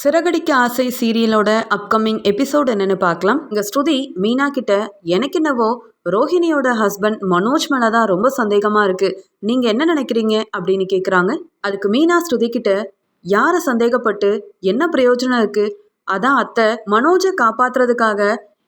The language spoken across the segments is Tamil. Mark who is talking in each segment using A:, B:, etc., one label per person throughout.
A: சிறகடிக்க ஆசை சீரியலோட அப்கமிங் எபிசோட் என்னன்னு பார்க்கலாம். இங்க ஸ்ருதி மீனா கிட்ட எனக்கு என்னவோ ரோஹிணியோட ஹஸ்பண்ட் மனோஜ் மேலே தான் ரொம்ப சந்தேகமா இருக்கு. நீங்க என்ன நினைக்கிறீங்க? அப்படின்னு கேக்குறாங்க. அதுக்கு மீனா ஸ்ருதி கிட்ட யாரை சந்தேகப்பட்டு? என்ன பிரயோஜனம் இருக்கு? அதான் அத்தை மனோஜை காப்பாத்துறதுக்காக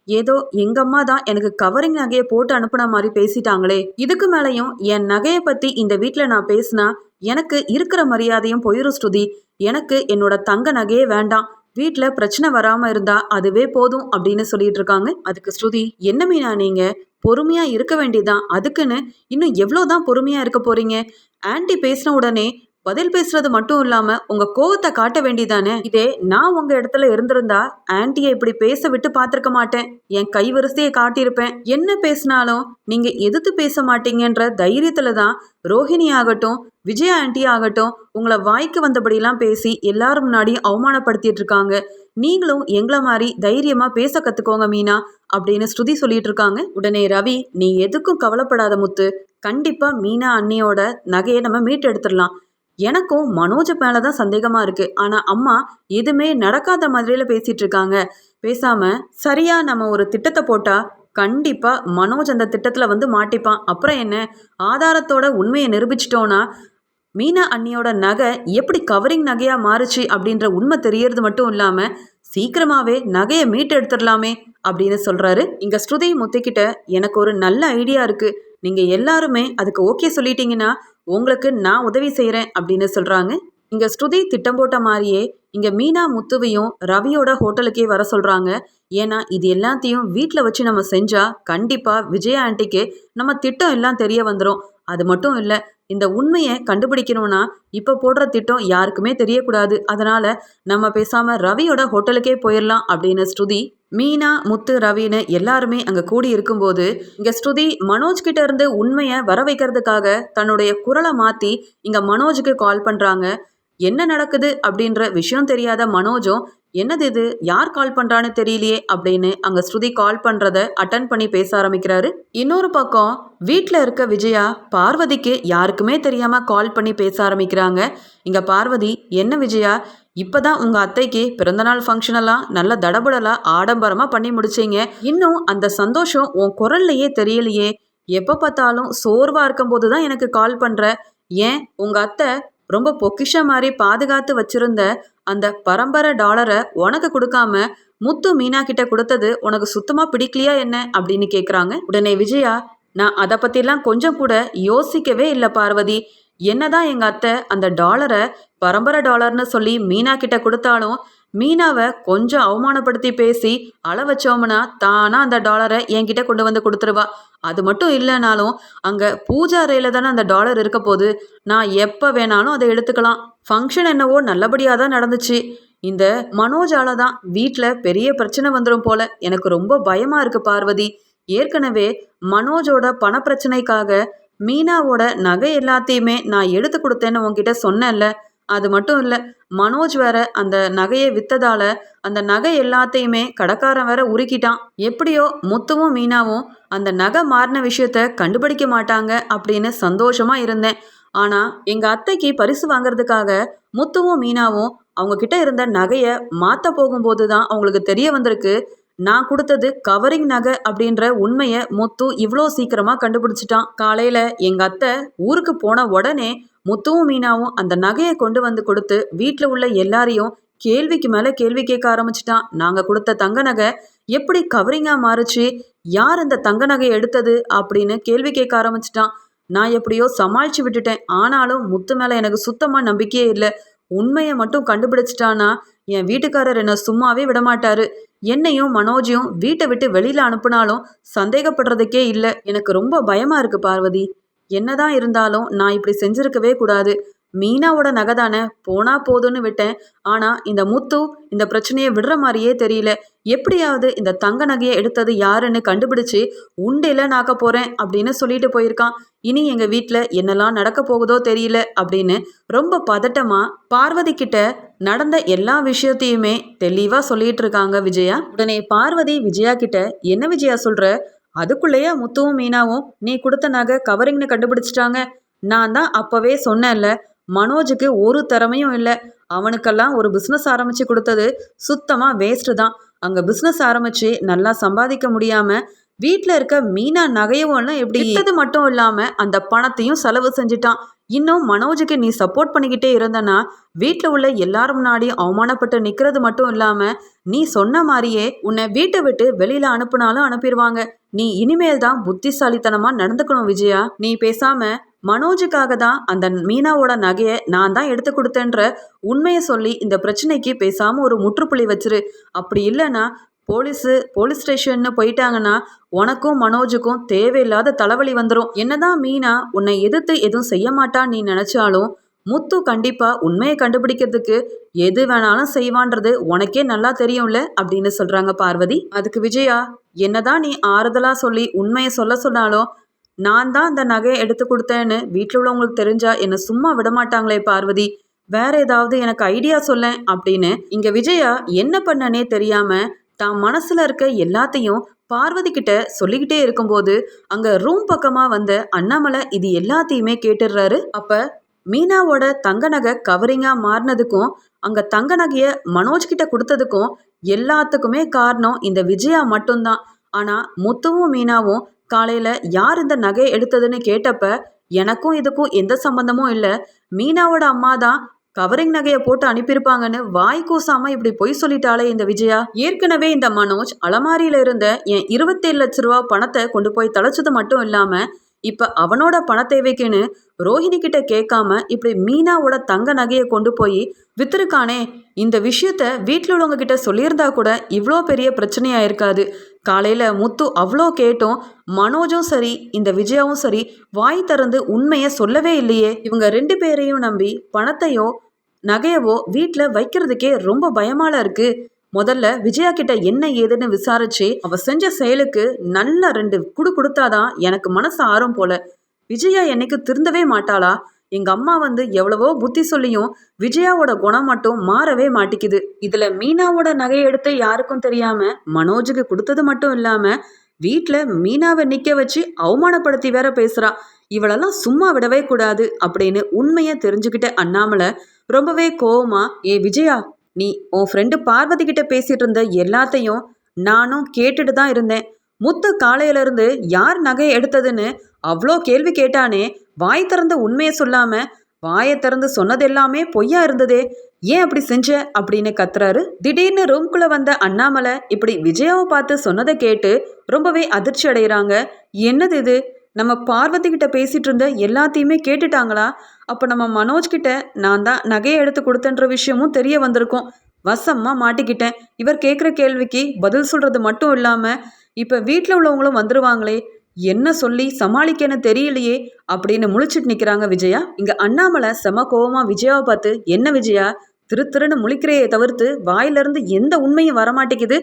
A: ஏதோ எங்க அம்மா தான் எனக்கு கவரிங் நகையை போட்டு அனுப்புன மாதிரி பேசிட்டாங்களே. இதுக்கு மேலேயும் என் நகையை பத்தி இந்த வீட்டில் நான் பேசினா எனக்கு இருக்கிற மரியாதையும் போயிரும் ஸ்ருதி. எனக்கு என்னோட தங்க நகையே வேண்டாம். வீட்டில் பிரச்சனை வராமல் இருந்தா அதுவே போதும் அப்படின்னு சொல்லிட்டு இருக்காங்க. அதுக்கு ஸ்ருதி என்ன மீனா நீங்க? பொறுமையா இருக்க வேண்டியதான் அதுக்குன்னு இன்னும் எவ்வளவுதான் பொறுமையா இருக்க போறீங்க? ஆன்ட்டி பேசின உடனே பதில் பேசுறது மட்டும் இல்லாம உங்க கோவத்தை காட்ட வேண்டியதானே? இதே நான் உங்க இடத்துல இருந்திருந்தா ஆன்டியை இப்படி பேச விட்டு பார்த்திருக்க மாட்டேன். என் கைவரிசையை காட்டியிருப்பேன். என்ன பேசினாலும் நீங்க எதிர்த்து பேச மாட்டீங்கன்ற தைரியத்துல தான் ரோஹிணி ஆகட்டும் விஜயா ஆண்டி ஆகட்டும் உங்களை வாய்க்கு வந்தபடியெல்லாம் பேசி எல்லாரும் முன்னாடி அவமானப்படுத்திட்டு இருக்காங்க நீங்களும் எங்களை மாதிரி தைரியமா பேச கத்துக்கோங்க மீனா அப்படின்னு ஸ்ருதி சொல்லிட்டு இருக்காங்க உடனே ரவி நீ எதுக்கும் கவலைப்படாத முத்து. கண்டிப்பா மீனா அண்ணியோட நகையை நம்ம மீட்டெடுத்துடலாம் எனக்கும் மனோஜ் மேலே தான் சந்தேகமாக இருக்குது ஆனால் அம்மா எதுவுமே நடக்காத மாதிரியில பேசிகிட்டு இருக்காங்க பேசாமல் சரியாக நம்ம ஒரு திட்டத்தை போட்டால் கண்டிப்பாக மனோஜ் அந்த திட்டத்தில் வந்து மாட்டிப்பான். அப்புறம் என்ன? ஆதாரத்தோட உண்மையை நிரூபிச்சிட்டோன்னா மீனா அண்ணியோட நகை எப்படி கவரிங் நகையாக மாறுச்சு அப்படின்ற உண்மை தெரியறது மட்டும் இல்லாமல் சீக்கிரமாகவே நகையை மீட்டு எடுத்துடலாமே அப்படின்னு சொல்கிறாரு இங்கே ஸ்ருதி முத்திக்கிட்ட எனக்கு ஒரு நல்ல ஐடியா இருக்குது நீங்கள் எல்லாருமே அதுக்கு ஓகே சொல்லிட்டீங்கன்னா உங்களுக்கு நான் உதவி செய்கிறேன் அப்படின்னு சொல்கிறாங்க இங்கே ஸ்ருதி திட்டம் போட்ட மாதிரியே இங்கே மீனா முத்துவையும் ரவியோட ஹோட்டலுக்கே வர சொல்கிறாங்க ஏன்னா இது எல்லாத்தையும் வீட்டில் வச்சு நம்ம செஞ்சால் கண்டிப்பாக விஜயா ஆண்டிக்கு நம்ம திட்டம் எல்லாம் தெரிய வந்துடும் அது மட்டும் இல்லை இந்த உண்மையை கண்டுபிடிக்கணும்னா இப்போ போடுற திட்டம் யாருக்குமே தெரியக்கூடாது. அதனால நம்ம பேசாம ரவியோட ஹோட்டலுக்கே போயிடலாம் அப்படின்னு ஸ்ருதி மீனா முத்து ரவின்னு எல்லாருமே அங்கே கூடி இருக்கும்போது இங்கே ஸ்ருதி மனோஜ் கிட்ட இருந்து உண்மையை வர வைக்கிறதுக்காக தன்னுடைய குரலை மாற்றி இங்கே மனோஜுக்கு கால் பண்ணுறாங்க என்ன நடக்குது அப்படின்ற விஷயம் தெரியாத மனோஜும் என்னது இது? யார் கால் பண்ணுறான்னு தெரியலையே அப்படின்னு அங்கே ஸ்ருதி கால் பண்ணுறத அட்டன் பண்ணி பேச ஆரம்பிக்கிறாரு. இன்னொரு பக்கம் வீட்டில் இருக்க விஜயா பார்வதிக்கு யாருக்குமே தெரியாமல் கால் பண்ணி பேச ஆரம்பிக்கிறாங்க. இங்கே பார்வதி என்ன விஜயா? இப்போ தான் உங்கள் அத்தைக்கு பிறந்தநாள் ஃபங்க்ஷனெல்லாம் நல்ல தடபுடலாக ஆடம்பரமாக பண்ணி முடிச்சிங்க. இன்னும் அந்த சந்தோஷம் உன் குரல்லையே தெரியலையே. எப்போ பார்த்தாலும் சோர்வாக இருக்கும்போது தான் எனக்கு கால் பண்ணுற ஏன்? உங்கள் அத்தை ரொம்ப பொக்கிஷ மாதிரி பாதுகாத்து வச்சிருந்த அந்த பரம்பரை டாலரை உனக்கு கொடுக்காம முத்து மீனா கிட்ட கொடுத்தது உனக்கு சுத்தமா பிடிக்கலையா என்ன அப்படின்னு கேக்குறாங்க. உடனே விஜயா நான் அதை பத்திலாம் கொஞ்சம் கூட யோசிக்கவே இல்லை பார்வதி. என்னதான் எங்க அத்தை அந்த டாலரை பரம்பரை டாலர்னு சொல்லி மீனா கிட்ட கொடுத்தாலும் மீனாவை கொஞ்சம் அவமானப்படுத்தி பேசி அள வச்சோம்னா தானா அந்த டாலரை என்கிட்ட கொண்டு வந்து கொடுத்துருவா. அது மட்டும் இல்லைனாலும் அங்கே பூஜா அறையில் தானே அந்த டாலர் இருக்க போது நான் எப்போ வேணாலும் அதை எடுத்துக்கலாம். ஃபங்க்ஷன் என்னவோ நல்லபடியாக தான் நடந்துச்சு. இந்த மனோஜால தான் வீட்டில் பெரிய பிரச்சனை வந்துடும் போல. எனக்கு ரொம்ப பயமாக இருக்குது பார்வதி. ஏற்கனவே மனோஜோட பண பிரச்சனைக்காக மீனாவோட நகை எல்லாத்தையுமே நான் எடுத்து கொடுத்தேன்னு உன்கிட்ட சொன்னேன்ல. அது மட்டும் இல்லை மனோஜ் வேற அந்த நகையை வித்ததால அந்த நகை எல்லாத்தையுமே கடைக்காரன் வேற உருக்கிட்டான். எப்படியோ முத்துவும் மீனாவும் அந்த நகை மாறின விஷயத்த கண்டுபிடிக்க மாட்டாங்க அப்படின்னு சந்தோஷமா இருந்தேன். ஆனா எங்க அத்தைக்கு பரிசு வாங்குறதுக்காக முத்துவும் மீனாவும் அவங்க கிட்ட இருந்த நகையை மாத்த போகும்போது தான் அவங்களுக்கு தெரிய வந்திருக்கு. நான் கொடுத்தது கவரிங் நகை அப்படின்ற உண்மையை முத்து இவ்வளோ சீக்கிரமா கண்டுபிடிச்சிட்டான். காலையில எங்க அத்தை ஊருக்கு போன உடனே முத்துவும் மீனாவும் அந்த நகையை கொண்டு வந்து கொடுத்து வீட்டில் உள்ள எல்லாரையும் கேள்விக்கு மேலே கேள்வி கேட்க ஆரம்பிச்சிட்டான். நாங்கள் கொடுத்த தங்க நகை எப்படி கவரிங்காக மாறுச்சு? யார் அந்த தங்க நகையை எடுத்தது அப்படின்னு கேள்வி கேட்க ஆரம்பிச்சிட்டான். நான் எப்படியோ சமாளித்து விட்டுட்டேன். ஆனாலும் முத்து மேலே எனக்கு சுத்தமாக நம்பிக்கையே இல்லை. உண்மையை மட்டும் கண்டுபிடிச்சிட்டானா? என் வீட்டுக்காரர் என்னை சும்மாவே விடமாட்டாரு. என்னையும் மனோஜையும் வீட்டை விட்டு வெளியில் அனுப்புனாலும் சந்தேகப்படுறதுக்கே இல்லை. எனக்கு ரொம்ப பயமாக இருக்குது பார்வதி. என்னதான் இருந்தாலும் நான் இப்படி செஞ்சிருக்கவே கூடாது. மீனாவோட நகை தானே? போனா போதும்னு விட்டேன். ஆனா இந்த முத்து இந்த பிரச்சனையை விடுற மாதிரியே தெரியல. எப்படியாவது இந்த தங்க நகையை எடுத்தது யாருன்னு கண்டுபிடிச்சு உண்டில நாக்க போறேன் அப்படின்னு சொல்லிட்டு போயிருக்கான். இனி எங்க வீட்டில் என்னெல்லாம் நடக்க போகுதோ தெரியல அப்படின்னு ரொம்ப பதட்டமா பார்வதி கிட்ட நடந்த எல்லா விஷயத்தையுமே தெளிவா சொல்லிட்டு இருக்காங்க விஜயா. உடனே பார்வதி விஜயா கிட்ட என்ன விஜயா சொல்ற? அதுக்குள்ளேயே முத்துவும் மீனாவும் நீ கொடுத்த நகை கவரிங்னு கண்டுபிடிச்சிட்டாங்க. நான் தான் அப்பவே சொன்னேன்ல மனோஜுக்கு ஒரு திறமையும் இல்லை. அவனுக்கெல்லாம் ஒரு பிஸ்னஸ் ஆரம்பிச்சு கொடுத்தது சுத்தமாக வேஸ்ட்டு தான். அங்கே பிஸ்னஸ் ஆரம்பிச்சு நல்லா சம்பாதிக்க முடியாமல் வீட்டில் இருக்க மீனா நகையவெல்லாம் எப்படி இருந்தது மட்டும் இல்லாமல் அந்த பணத்தையும் செலவு செஞ்சுட்டான். இன்னும் மனோஜுக்கு நீ சப்போர்ட் பண்ணிக்கிட்டே இருந்தனா வீட்டில் உள்ள எல்லாரும் முன்னாடி அவமானப்பட்டு நிற்கிறது மட்டும் இல்லாமல் நீ சொன்ன மாதிரியே உன்னை வீட்டை விட்டு வெளியில் அனுப்புனாலும் அனுப்பிடுவாங்க. நீ இனிமேல் தான் புத்திசாலித்தனமாக நடந்துக்கணும் விஜயா. நீ பேசாமல் மனோஜுக்காக தான் அந்த மீனாவோட நகையை நான் தான் எடுத்து கொடுத்தேன்ற உண்மையை சொல்லி இந்த பிரச்சனைக்கு பேசாமல் ஒரு முற்றுப்புள்ளி வச்சிரு. அப்படி இல்லைன்னா போலீஸு போலீஸ் ஸ்டேஷன்னு போயிட்டாங்கன்னா உனக்கும் மனோஜுக்கும் தேவையில்லாத தலைவலி வந்துடும் என்னதான் மீனா உன்னை எதிர்த்து எதுவும் செய்ய மாட்டான்னு நீ நினச்சாலும் முத்து கண்டிப்பாக உண்மையை கண்டுபிடிக்கிறதுக்கு எது வேணாலும் செய்வான்றது உனக்கே நல்லா தெரியும்ல அப்படின்னு சொல்கிறாங்க பார்வதி. அதுக்கு விஜயா என்னதான் நீ ஆறுதலாக சொல்லி உண்மையை சொல்ல சொன்னாலும் நான் தான் அந்த நகையை எடுத்து கொடுத்தேன்னு வீட்டில் உள்ளவங்களுக்கு தெரிஞ்சா என்னை சும்மா விட மாட்டாங்களே பார்வதி. வேற ஏதாவது எனக்கு ஐடியா சொல்லேன் அப்படின்னு இங்க விஜயா என்ன பண்ணனே தெரியாம தான் மனசுல இருக்க எல்லாத்தையும் பார்வதி கிட்ட சொல்லிக்கிட்டே இருக்கும்போது அங்க ரூம் பக்கமா வந்த அண்ணாமலை இது எல்லாத்தையுமே கேட்டுடுறாரு. அப்ப மீனாவோட தங்க நகை கவரிங்கா மாறினதுக்கும் அங்க தங்க நகைய மனோஜ் கிட்ட கொடுத்ததுக்கும் எல்லாத்துக்குமே காரணம் இந்த விஜயா மட்டும்தான். ஆனா முத்துவும் மீனாவும் காலையில யார் இந்த நகையை எடுத்ததுன்னு கேட்டப்ப எனக்கும் இதுக்கும் எந்த சம்பந்தமும் இல்லை. மீனாவோட அம்மா தான் கவரிங் நகையை போட்டு அனுப்பியிருப்பாங்கன்னு வாய் கூசாம இப்படி பொய் சொல்லிட்டாலே இந்த விஜயா. ஏற்கனவே இந்த மனோஜ் அலமாரியில இருந்த என் இருபத்தேழு லட்ச ரூபா பணத்தை கொண்டு போய் தொலைச்சது மட்டும் இல்லாம இப்ப அவனோட பண தேவைக்குன்னு ரோஹிணி கிட்ட கேட்காம இப்படி மீனாவோட தங்க நகையை கொண்டு போய் வித்துருக்கானே. இந்த விஷயத்த வீட்டில் உள்ளவங்க கிட்ட சொல்லியிருந்தா கூட இவ்வளோ பெரிய பிரச்சனையா இருக்காது காலையில் முத்து அவ்வளோ கேட்டும் மனோஜும் சரி இந்த விஜயாவும் சரி வாய் திறந்து உண்மையை சொல்லவே இல்லையே. இவங்க ரெண்டு பேரையும் நம்பி பணத்தையோ நகையவோ வீட்டில் வைக்கிறதுக்கே ரொம்ப பயமால இருக்கு. முதல்ல விஜயா கிட்ட என்ன ஏதுன்னு விசாரிச்சு அவ செஞ்ச செயலுக்கு நல்ல ரெண்டு குடு கொடுத்தாதான் எனக்கு மனசு ஆறும் போல. விஜயா என்னைக்கு திருந்தவே மாட்டாளா? எங்க அம்மா வந்து எவ்வளவோ புத்தி சொல்லியும் விஜயாவோட குணம் மட்டும் மாறவே மாட்டிக்குது. இதுல மீனாவோட நகையை எடுத்து யாருக்கும் தெரியாம மனோஜுக்கு கொடுத்தது மட்டும் இல்லாம வீட்டில் மீனாவை நிற்க வச்சு அவமானப்படுத்தி வேற பேசுறா. இவளெல்லாம் சும்மா விடவே கூடாது அப்படின்னு உண்மையை தெரிஞ்சுக்கிட்ட அண்ணாமலை ரொம்பவே கோவமா ஏ விஜயா நீ உன் ஃப்ரெண்டு பார்வதி கிட்ட பேசிட்டு இருந்த எல்லாத்தையும் நானும் கேட்டுட்டு தான் இருந்தேன். முத்து காலையிலிருந்து யார் நகையை எடுத்ததுன்னு அவ்வளோ கேள்வி கேட்டானே. வாய் திறந்து உண்மையை சொல்லாம வாயை திறந்து சொன்னது எல்லாமே பொய்யா இருந்ததே. ஏன் அப்படி செஞ்ச? அப்படின்னு கத்துறாரு. திடீர்னு ரூம்குள்ள வந்த அண்ணாமலை இப்படி விஜயாவை பார்த்து சொன்னதை கேட்டு ரொம்பவே அதிர்ச்சி அடைகிறாங்க. என்னது இது? நம்ம பார்வதி கிட்ட பேசிட்டு இருந்த எல்லாத்தையுமே கேட்டுட்டாங்களா? அப்போ நம்ம மனோஜ் கிட்ட நான் தான் நகையை எடுத்து கொடுத்தன்ற விஷயமும் தெரிய வந்திருக்கும். வசமாக மாட்டிக்கிட்டேன். இவர் கேட்குற கேள்விக்கு பதில் சொல்கிறது மட்டும் இல்லாமல் இப்போ வீட்டில் உள்ளவங்களும் வந்துருவாங்களே என்ன சொல்லி சமாளிக்கன்னு தெரியலையே அப்படின்னு முழிச்சிட்டு நிற்கிறாங்க விஜயா. இங்கே அண்ணாமலை செம கோவமாக விஜயாவை பார்த்து என்ன விஜயா? திரு திருன்னு முழிக்கிறையே தவிர்த்து வாயிலிருந்து எந்த உண்மையும் வரமாட்டேங்குது.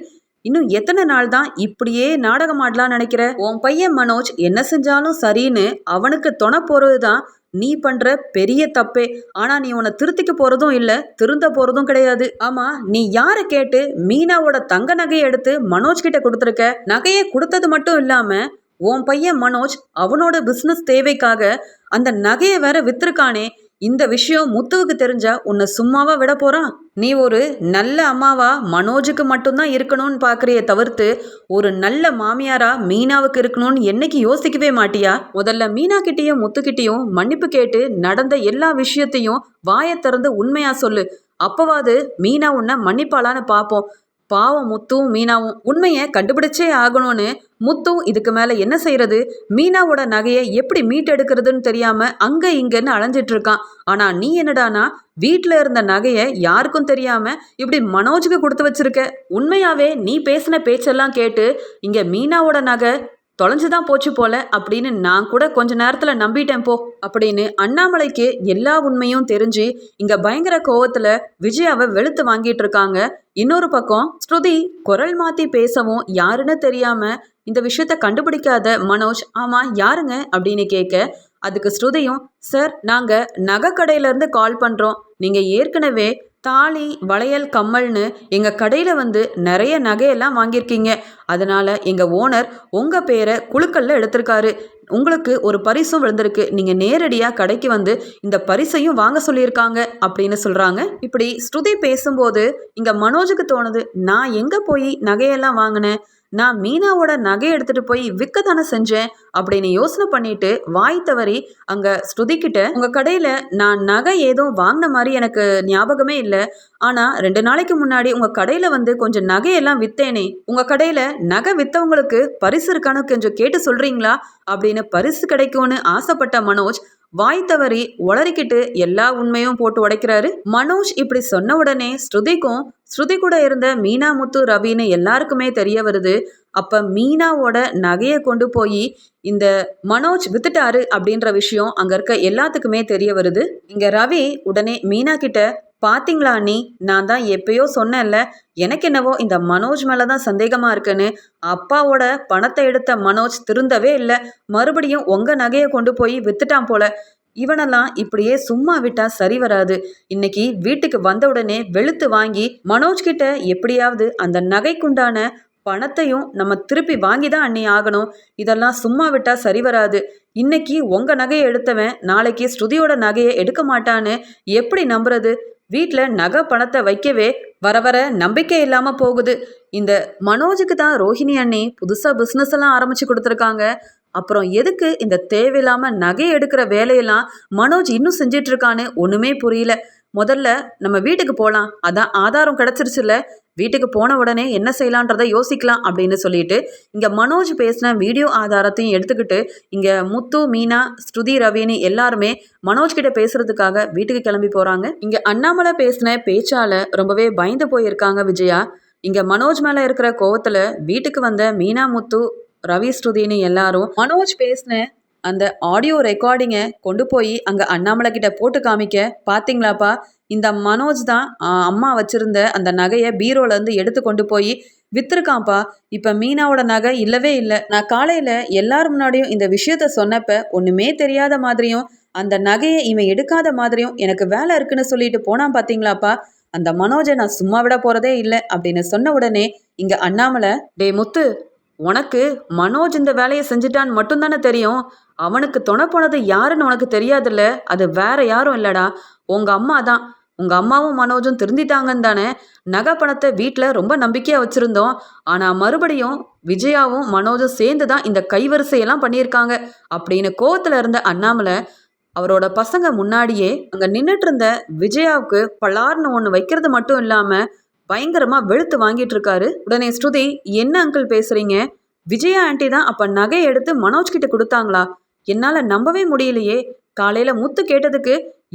A: இன்னும் எத்தனை நாள் தான் இப்படியே நாடகம் ஆடலாம் நினைக்கிற? உன் பையன் மனோஜ் என்ன செஞ்சாலும் சரின்னு அவனுக்கு தொண போறது தான் நீ பண்ற பெரிய தப்பே. ஆனா நீ உன்னை திருத்திக்க போறதும் இல்ல திருந்த போறதும் கிடையாது. ஆமா நீ யார கேட்டு மீனாவோட தங்க நகையை எடுத்து மனோஜ் கிட்ட கொடுத்துருக்க? நகையை கொடுத்தது மட்டும் இல்லாம உன் பையன் மனோஜ் அவனோட பிசினஸ் தேவைக்காக அந்த நகையை வேற வித்திருக்கானே. இந்த விஷயம் முத்துவுக்கு தெரிஞ்சா உன்னை சும்மாவா விட போறான் நீ ஒரு நல்ல அம்மாவா மனோஜுக்கு மட்டும்தான் இருக்கணும்னு பாக்குறிய தவிர்த்து ஒரு நல்ல மாமியாரா மீனாவுக்கு இருக்கணும்னு என்னைக்கு யோசிக்கவே மாட்டியா? முதல்ல மீனா கிட்டேயும் முத்துக்கிட்டேயும் மன்னிப்பு கேட்டு நடந்த எல்லா விஷயத்தையும் வாயை திறந்து உண்மையா சொல்லு. அப்பவாது மீனா உன்னை மன்னிப்பாளான்னு பார்ப்போம் பாவம் முத்துவும் மீனாவும் உண்மையை கண்டுபிடிச்சே ஆகணும்னு முத்தும் இதுக்கு மேலே என்ன செய்யறது? மீனாவோட நகையை எப்படி மீட்டெடுக்கிறதுன்னு தெரியாம அங்க இங்கன்னு அலைஞ்சிட்டு இருக்கான். ஆனா நீ என்னடானா? வீட்டில் இருந்த நகையை யாருக்கும் தெரியாம இப்படி மனோஜுக்கு கொடுத்து வச்சிருக்க. உண்மையாவே நீ பேசின பேச்செல்லாம் கேட்டு இங்க மீனாவோட நகை தொலைஞ்சுதான் போச்சு போல அப்படின்னு நான் கூட கொஞ்ச நேரத்துல நம்பிட்டேன் போ அப்படின்னு அண்ணாமலைக்கு எல்லா உண்மையும் தெரிஞ்சு இங்க பயங்கர கோவத்துல விஜயாவை வெளுத்து வாங்கிட்டு இருக்காங்க. இன்னொரு பக்கம் ஸ்ருதி குரல் மாத்தி பேசவும் யாருன்னு தெரியாம இந்த விஷயத்த கண்டுபிடிக்காத மனோஜ் ஆமா யாருங்க? அப்படின்னு கேட்க அதுக்கு ஸ்ருதியும் சார் நாங்க நகை இருந்து கால் பண்றோம். நீங்க ஏற்கனவே தாலி வளையல் கம்மல்னு எங்கள் கடையில் வந்து நிறைய நகையெல்லாம் வாங்கியிருக்கீங்க. அதனால் எங்கள் ஓனர் உங்கள் பேரை குழுக்களில் எடுத்திருக்காரு. உங்களுக்கு ஒரு பரிசும் விழுந்திருக்கு. நீங்கள் நேரடியாக கடைக்கு வந்து இந்த பரிசையும் வாங்க சொல்லியிருக்காங்க அப்படின்னு சொல்கிறாங்க இப்படி ஸ்ருதி பேசும்போது இங்கே மனோஜுக்கு தோணுது நான் எங்கே போய் நகையெல்லாம் வாங்கினேன்? நான் மீனாவோட நகை எடுத்துட்டு போய் விற்க தானே செஞ்சேன் அப்படின்னு யோசனை பண்ணிட்டு வாய் தவறி அங்க ஸ்ருதிக்கிட்ட உங்க கடையில நான் நகை ஏதோ வாங்கின மாதிரி எனக்கு ஞாபகமே இல்லை. ஆனா ரெண்டு நாளைக்கு முன்னாடி உங்க கடையில வந்து கொஞ்சம் நகையெல்லாம் வித்தேனே. உங்க கடையில நகை வித்தவங்களுக்கு பரிசு இருக்கான்னு கொஞ்சம் கேட்டு சொல்றீங்களா? அப்படின்னு பரிசு கிடைக்கும்னு ஆசைப்பட்ட மனோஜ் வாய் தவறி உளறிக்கிட்டு எல்லா உண்மையும் போட்டு உடைக்கிறாரு. மனோஜ் இப்படி சொன்ன உடனே ஸ்ருதிக்கும் ஸ்ருதி கூட இருந்த மீனா முத்து ரவின்னு எல்லாருக்குமே தெரிய வருது. அப்ப மீனாவோட நகையை கொண்டு போய் இந்த மனோஜ் வித்துட்டாரு அப்படின்ற விஷயம் அங்க இருக்க எல்லாத்துக்குமே தெரிய வருது. இங்க ரவி உடனே மீனா கிட்ட பாத்தீங்களா நீ நான் தான் எப்பயோ சொன்னேன்ல எனக்கு என்னவோ இந்த மனோஜ் மேலே தான் சந்தேகமாக இருக்குன்னு. அப்பாவோட பணத்தை எடுத்த மனோஜ் திருந்தவே இல்லை. மறுபடியும் உங்கள் நகையை கொண்டு போய் வித்துட்டான் போல. இவனெல்லாம் இப்படியே சும்மா விட்டா சரி வராது. இன்னைக்கு வீட்டுக்கு வந்த உடனே வெளுத்து வாங்கி மனோஜ் கிட்ட எப்படியாவது அந்த நகைக்குண்டான பணத்தையும் நம்ம திருப்பி வாங்கி தான் அண்ணி ஆகணும். இதெல்லாம் சும்மா விட்டா சரி வராது. இன்னைக்கு உங்க நகையை எடுத்தவன் நாளைக்கு ஸ்ருதியோட நகையை எடுக்க மாட்டான்னு எப்படி நம்புறது? வீட்டில் நகை பணத்தை வைக்கவே வர வர நம்பிக்கை இல்லாமல் போகுது. இந்த மனோஜுக்கு தான் ரோஹிணி அண்ணி புதுசாக பிஸ்னஸ் எல்லாம் ஆரம்பிச்சு கொடுத்துருக்காங்க. அப்புறம் எதுக்கு இந்த தேவையில்லாமல் நகை எடுக்கிற வேலையெல்லாம் மனோஜ் இன்னும் செஞ்சிட்டு இருக்கான்னு ஒன்றுமே புரியல. முதல்ல நம்ம வீட்டுக்கு போகலாம் அதான் ஆதாரம் கிடச்சிருச்சுல்ல. வீட்டுக்கு போன உடனே என்ன செய்யலான்றதை யோசிக்கலாம் அப்படின்னு சொல்லிட்டு இங்கே மனோஜ் பேசின வீடியோ ஆதாரத்தையும் எடுத்துக்கிட்டு இங்கே முத்து மீனா ஸ்ருதி ரவினி எல்லாருமே மனோஜ் கிட்ட பேசுறதுக்காக வீட்டுக்கு கிளம்பி போகிறாங்க இங்கே அண்ணாமலை பேசின பேச்சால ரொம்பவே பயந்து போயிருக்காங்க விஜயா. இங்கே மனோஜ் மேலே இருக்கிற கோவத்தில் வீட்டுக்கு வந்த மீனா முத்து ரவி ஸ்ருதினு எல்லாரும் மனோஜ் பேசின அந்த ஆடியோ ரெக்கார்டிங்கை கொண்டு போய் அங்கே அண்ணாமலை கிட்ட போட்டு காமிக்க பார்த்தீங்களாப்பா இந்த மனோஜ் தான் அம்மா வச்சிருந்த அந்த நகையை பீரோலேருந்து எடுத்து கொண்டு போய் வித்துருக்கான்ப்பா. இப்போ மீனாவோட நகை இல்லவே இல்லை. நான் காலையில் எல்லார் முன்னாடியும் இந்த விஷயத்த சொன்னப்ப ஒன்றுமே தெரியாத மாதிரியும் அந்த நகையை இவன் எடுக்காத மாதிரியும் எனக்கு வேலை இருக்குன்னு சொல்லிட்டு போனான் பார்த்தீங்களாப்பா அந்த மனோஜை நான் சும்மா விட போகிறதே இல்லை அப்படின்னு சொன்ன உடனே இங்கே அண்ணாமலை டே முத்து உனக்கு மனோஜ் இந்த வேலையை செஞ்சுட்டான்னு மட்டும்தானே தெரியும்? அவனுக்கு துணை போனது யாருன்னு உனக்கு தெரியாதுல்ல? அது வேற யாரும் இல்லடா. உங்க அம்மா தான். உங்க அம்மாவும் மனோஜும் திருந்திட்டாங்கன்னு தானே. நகை பணத்தை வீட்டில் ரொம்ப நம்பிக்கையாக வச்சுருந்தோம். ஆனால் மறுபடியும் விஜயாவும் மனோஜும் சேர்ந்து தான் இந்த கைவரிசையெல்லாம் பண்ணியிருக்காங்க அப்படின்னு கோவத்தில் இருந்த அண்ணாமலை அவரோட பசங்க முன்னாடியே அங்கே நின்றுட்டு இருந்த விஜயாவுக்கு பலார்னு ஒன்று வைக்கிறது மட்டும் இல்லாமல் பயங்கரமாக வெளுத்து வாங்கிட்டு இருக்காரு உடனே ஸ்ருதி என்ன அங்கிள் பேசுறீங்க? விஜயா ஆண்டி தான் அப்போ நகை எடுத்து மனோஜ் கிட்ட கொடுத்தாங்களா? என்னால் நம்பவே முடியலையே. காலையில் முத்து கேட்டதுக்கு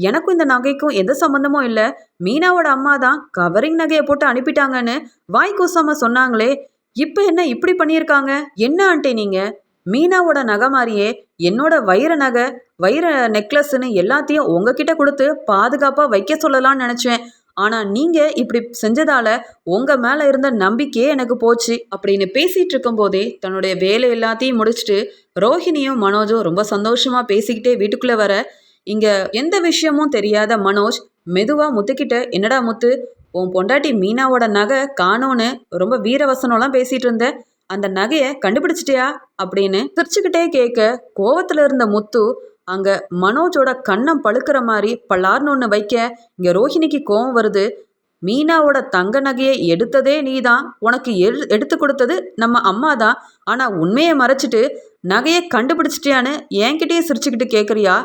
A: எனக்கும் இந்த நகைக்கும் எந்த சம்மந்தமும் இல்லை. மீனாவோட அம்மா தான் கவரிங் நகையை போட்டு அனுப்பிட்டாங்கன்னு வாய் கூசாம சொன்னாங்களே. இப்போ என்ன இப்படி பண்ணியிருக்காங்க? என்ன ஆண்டி நீங்கள் மீனாவோட நகை மாதிரியே என்னோட வைர நகை வைர நெக்லஸ்ன்னு எல்லாத்தையும் உங்ககிட்ட கொடுத்து பாதுகாப்பாக வைக்க சொல்லலாம்னு நினச்சேன். ஆனால் நீங்கள் இப்படி செஞ்சதால் உங்கள் மேலே இருந்த நம்பிக்கையே எனக்கு போச்சு அப்படின்னு பேசிகிட்டு இருக்கும்போதே தன்னுடைய வேலை எல்லாத்தையும் முடிச்சுட்டு ரோஹிணியும் மனோஜும் ரொம்ப சந்தோஷமாக பேசிக்கிட்டே வீட்டுக்குள்ளே வர இங்கே எந்த விஷயமும் தெரியாத மனோஜ் மெதுவாக முத்துக்கிட்ட என்னடா முத்து உன் பொண்டாட்டி மீனாவோட நகை காணோன்னு ரொம்ப வீரவசனம்லாம் பேசிகிட்டு இருந்த அந்த நகையை கண்டுபிடிச்சிட்டியா? அப்படின்னு சிரிச்சுக்கிட்டே கேட்க கோவத்தில் இருந்த முத்து அங்கே மனோஜோட கண்ணம் பழுக்கிற மாதிரி பல்லார்னு ஒன்று வைக்க இங்கே ரோஹிணிக்கு கோவம் வருது. மீனாவோட தங்க நகையை எடுத்ததே நீ தான் உனக்கு எடு எடுத்து கொடுத்தது நம்ம அம்மா தான் ஆனால் உண்மையை மறைச்சிட்டு நகையை கண்டுபிடிச்சிட்டியான்னு என்கிட்டயே சிரிச்சுக்கிட்டு கேட்குறியா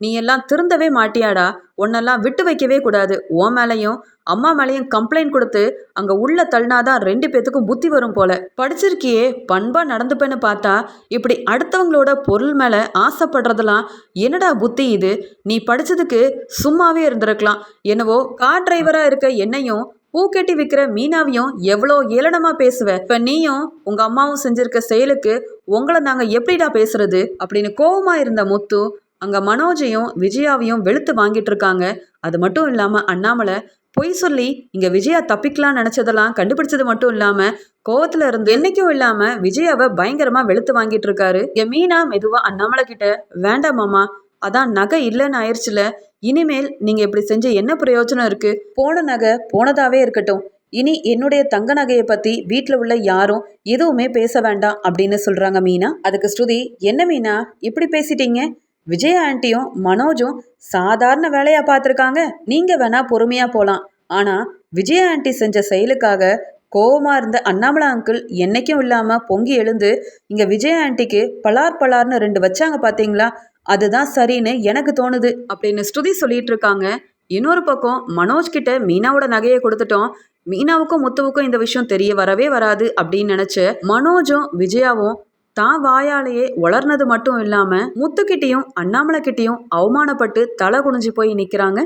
A: நீ எல்லாம் திருந்தவே மாட்டியாடா. உன்னெல்லாம் விட்டு வைக்கவே கூடாது. ஓ மேலையும் அம்மா மேலையும் கம்ப்ளைண்ட் கொடுத்து அங்கே உள்ள தள்ளினாதான் ரெண்டு பேத்துக்கும் புத்தி வரும் போல. படிச்சிருக்கியே பண்பா நடந்துப்பேன்னு பார்த்தா இப்படி அடுத்தவங்களோட பொருள் மேலே ஆசைப்படுறதெல்லாம் என்னடா புத்தி இது? நீ படிச்சதுக்கு சும்மாவே இருந்திருக்கலாம். என்னவோ கார் டிரைவராக இருக்க என்னையும் பூ கட்டி விற்கிற மீனாவையும் எவ்வளோ ஏளனமாக பேசுவ. இப்போ நீயும் உங்கள் அம்மாவும் செஞ்சிருக்க செயலுக்கு உங்களை நாங்கள் எப்படிடா பேசுறது? அப்படின்னு கோபமா இருந்த முத்து அங்கே மனோஜையும் விஜயாவையும் வெளுத்து வாங்கிட்டு இருக்காங்க. அது மட்டும் இல்லாமல் அண்ணாமலை பொய் சொல்லி இங்கே விஜயா தப்பிக்கலாம்னு நினச்சதெல்லாம் கண்டுபிடிச்சது மட்டும் இல்லாமல் கோவத்தில் இருந்து என்னைக்கும் இல்லாமல் விஜயாவை பயங்கரமாக வெளுத்து வாங்கிட்டு இருக்காரு. இங்கே மீனா மெதுவாக அண்ணாமலை கிட்ட வேண்டாம் மாமா அதான் நகை இல்லைன்னு ஆயிடுச்சுல இனிமேல் நீங்க இப்படி செஞ்ச என்ன பிரயோஜனம் இருக்கு? போன நகை போனதாவே இருக்கட்டும். இனி என்னுடைய தங்க நகையை பத்தி வீட்டில் உள்ள யாரும் எதுவுமே பேச வேண்டாம் அப்படின்னு சொல்றாங்க மீனா. அதுக்கு ஸ்ருதி என்ன மீனா இப்படி பேசிட்டீங்க? விஜய் ஆண்டியும் மனோஜும் சாதாரண வேலையா பார்த்துருக்காங்க. நீங்க வேணா பொறுமையா போலாம். ஆனா விஜய் ஆண்டி செஞ்ச செயலுக்காக கோவமா இருந்த அண்ணாமலா அங்கிள் என்னைக்கும் இல்லாம பொங்கி எழுந்து இங்க விஜய் ஆண்டிக்கு பலார் பலார்னு ரெண்டு வச்சாங்க பாத்தீங்களா அதுதான் சரின்னு எனக்கு தோணுது அப்படின்னு ஸ்ருதி சொல்லிட்டு இருக்காங்க. இன்னொரு பக்கம் மனோஜ் கிட்ட மீனாவோட நகையை கொடுத்துட்டோம். மீனாவுக்கும் முத்துவுக்கும் இந்த விஷயம் தெரிய வரவே வராது அப்படின்னு நினச்ச மனோஜும் விஜயாவும் தான் வாயாலேயே வளர்னது மட்டும் இல்லாம முத்துக்கிட்டேயும் அண்ணாமலை கிட்டேயும் அவமானப்பட்டு தலை குனிஞ்சு போய் நிக்கிறாங்க.